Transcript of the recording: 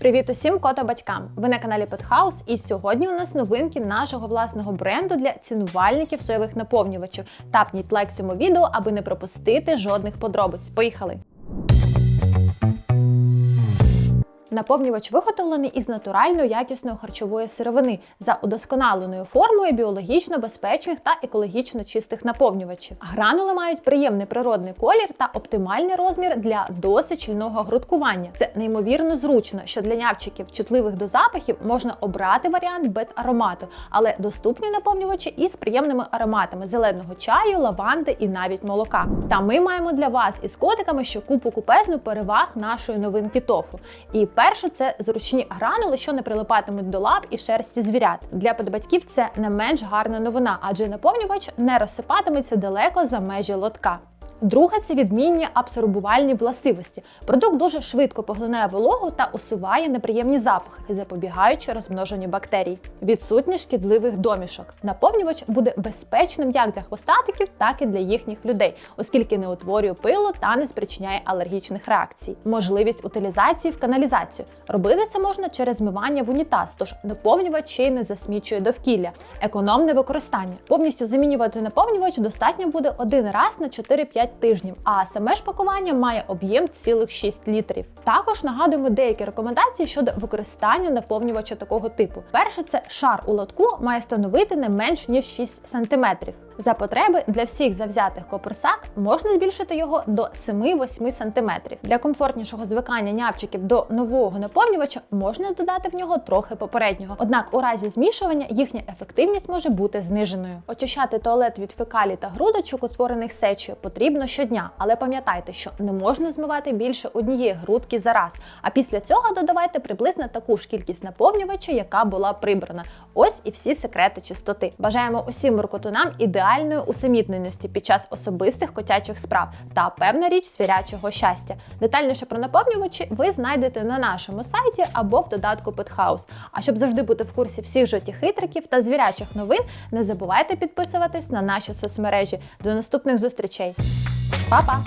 Привіт усім кота-батькам! Ви на каналі Петхаус, і сьогодні у нас новинки нашого власного бренду для цінувальників соєвих наповнювачів. Тапніть лайк цьому відео, аби не пропустити жодних подробиць. Поїхали! Наповнювач виготовлений із натурально якісної харчової сировини за удосконаленою формою біологічно безпечних та екологічно чистих наповнювачів. Гранули мають приємний природний колір та оптимальний розмір для досить щільного грудкування. Це неймовірно зручно, що для нявчиків, чутливих до запахів, можна обрати варіант без аромату, але доступні наповнювачі із приємними ароматами зеленого чаю, лаванди і навіть молока. Та ми маємо для вас із котиками ще купу купезну переваг нашої новинки тофу. І перше це зручні гранули, що не прилипатимуть до лап і шерсті звірят. Для подбатьків це не менш гарна новина, адже наповнювач не розсипатиметься далеко за межі лотка. Друге це відмінні абсорбувальні властивості. Продукт дуже швидко поглинає вологу та усуває неприємні запахи, запобігаючи розмноженню бактерій. Відсутні шкідливих домішок. Наповнювач буде безпечним як для хвостатиків, так і для їхніх людей, оскільки не утворює пилу та не спричиняє алергічних реакцій. Можливість утилізації в каналізацію. Робити це можна через змивання в унітаз, тож наповнювач ще й не засмічує довкілля. Економне використання. Повністю замінювати наповнювач достатньо буде один раз на 4-5 тижнів, а саме ж пакування має об'єм цілих 6 літрів. Також нагадуємо деякі рекомендації щодо використання наповнювача такого типу. Перше, це шар у лотку має становити не менш ніж 6 см. За потреби для всіх завзятих коперсак можна збільшити його до 7-8 см. Для комфортнішого звикання нявчиків до нового наповнювача можна додати в нього трохи попереднього. Однак у разі змішування їхня ефективність може бути зниженою. Очищати туалет від фекалій та грудочок, утворених сечею, потрібно щодня, але пам'ятайте, що не можна змивати більше однієї грудки за раз. А після цього додавайте приблизно таку ж кількість наповнювача, яка була прибрана. Ось і всі секрети чистоти. Бажаємо усім муркотунам ідеальної усамітненості під час особистих котячих справ та певна річ свірячого щастя. Детальніше про наповнювачі ви знайдете на нашому сайті або в додатку Петхаус. А щоб завжди бути в курсі всіх життєхитриків та звірячих новин, не забувайте підписуватись на наші соцмережі. До наступних зустрічей! Па-па!